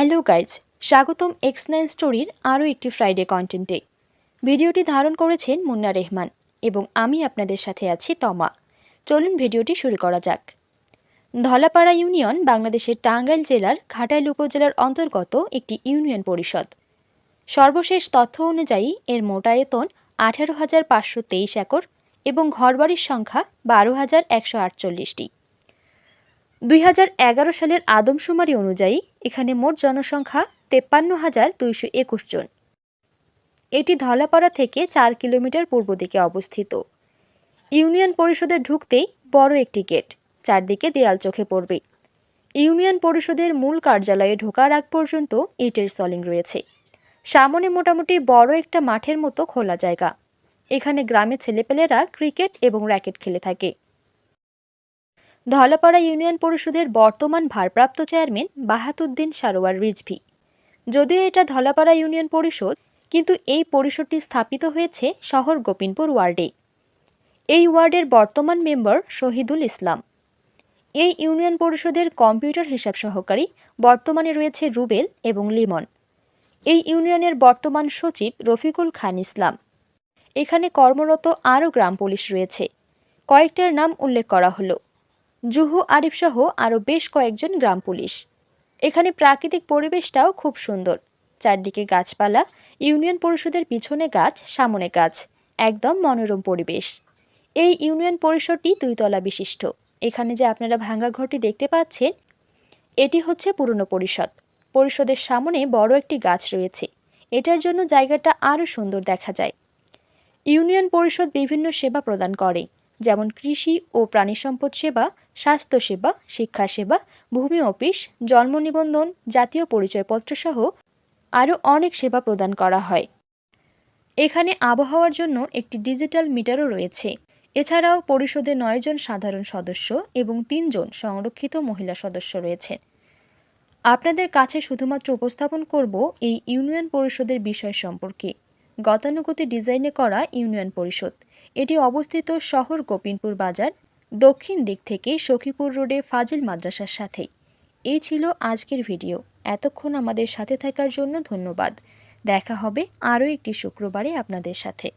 Hello guys, স্বাগতম X nine স্টোরির আরও একটি ফ্রাইডে কন্টেন্টে ভিডিওটি ধারণ করেছেন মুন্না রেহমান এবং আমি আপনাদের সাথে আছি তমা। চলুন ভিডিওটি শুরু করা যাক। ধলাপাড়া ইউনিয়ন বাংলাদেশের টাঙ্গাইল জেলার ঘাটাইল উপজেলার অন্তর্গত একটি ইউনিয়ন পরিষদ। সর্বশেষ তথ্য অনুযায়ী এর মোটায়তন আঠারো হাজার পাঁচশো তেইশ একর এবং ঘরবাড়ির সংখ্যা বারো হাজার একশো আটচল্লিশটি। দুই হাজার এগারো সালের আদমশুমারি অনুযায়ী এখানে মোট জনসংখ্যা তেপ্পান্ন হাজার দুইশো একুশ জন। এটি ধলাপাড়া থেকে চার কিলোমিটার পূর্ব দিকে অবস্থিত। ইউনিয়ন পরিষদে ঢুকতেই বড় একটি গেট, চারদিকে দেয়াল চোখে পড়বে। ইউনিয়ন পরিষদের মূল কার্যালয়ে ঢোকার আগ পর্যন্ত ইটের সলিং রয়েছে। সামনে মোটামুটি বড় একটা মাঠের মতো খোলা জায়গা। এখানে গ্রামের ছেলেপেলেরা ক্রিকেট এবং র্যাকেট খেলে থাকে। ধলাপাড়া ইউনিয়ন পরিষদের বর্তমান ভারপ্রাপ্ত চেয়ারম্যান বাহাতুদ্দিন সারোয়ার রিজভি। যদিও এটা ধলাপাড়া ইউনিয়ন পরিষদ, কিন্তু এই পরিষদটি স্থাপিত হয়েছে শহর গোপিনপুর ওয়ার্ডে। এই ওয়ার্ডের বর্তমান মেম্বার শহীদুল ইসলাম। এই ইউনিয়ন পরিষদের কম্পিউটার হিসাব সহকারী বর্তমানে রয়েছে রুবেল এবং লিমন। এই ইউনিয়নের বর্তমান সচিব রফিকুল খান ইসলাম। এখানে কর্মরত আরও গ্রাম পুলিশ রয়েছে। কয়েকটার নাম উল্লেখ করা হলো। জুহু আরিফ সহ আরও বেশ কয়েকজন গ্রাম পুলিশ। এখানে প্রাকৃতিক পরিবেশটাও খুব সুন্দর। চারদিকে গাছপালা, ইউনিয়ন পরিষদের পিছনে গাছ, সামনে গাছ, একদম মনোরম পরিবেশ। এই ইউনিয়ন পরিষদটি দুইতলা বিশিষ্ট। এখানে যে আপনারা ভাঙ্গা ঘরটি দেখতে পাচ্ছেন, এটি হচ্ছে পুরনো পরিষদ। পরিষদের সামনে বড় একটি গাছ রয়েছে। এটার জন্য জায়গাটা আরও সুন্দর দেখা যায়। ইউনিয়ন পরিষদ বিভিন্ন সেবা প্রদান করে। যেমন কৃষি ও প্রাণী সম্পদ সেবা স্বাস্থ্যসেবা শিক্ষা সেবা, ভূমি অফিস, জন্ম নিবন্ধন, জাতীয় পরিচয়পত্র সহ আরও অনেক সেবা প্রদান করা হয়। এখানে আবহাওয়ার জন্য একটি ডিজিটাল মিটারও রয়েছে। এছাড়াও পরিষদে নয়জন সাধারণ সদস্য এবং তিনজন সংরক্ষিত মহিলা সদস্য রয়েছেন আপনাদের কাছে শুধুমাত্র উপস্থাপন করব এই ইউনিয়ন পরিষদের বিষয় সম্পর্কে। গতানুগতিক ডিজাইনে করা ইউনিয়ন পরিষদ। এটি অবস্থিত শহর গোপিনপুর বাজার, দক্ষিণ দিক থেকে সখীপুর রোডে ফাজিল মাদ্রাসার সাথেই। এই ছিল আজকের ভিডিও। এতক্ষণ আমাদের সাথে থাকার জন্য ধন্যবাদ। দেখা হবে আরও একটি শুক্রবারে আপনাদের সাথে।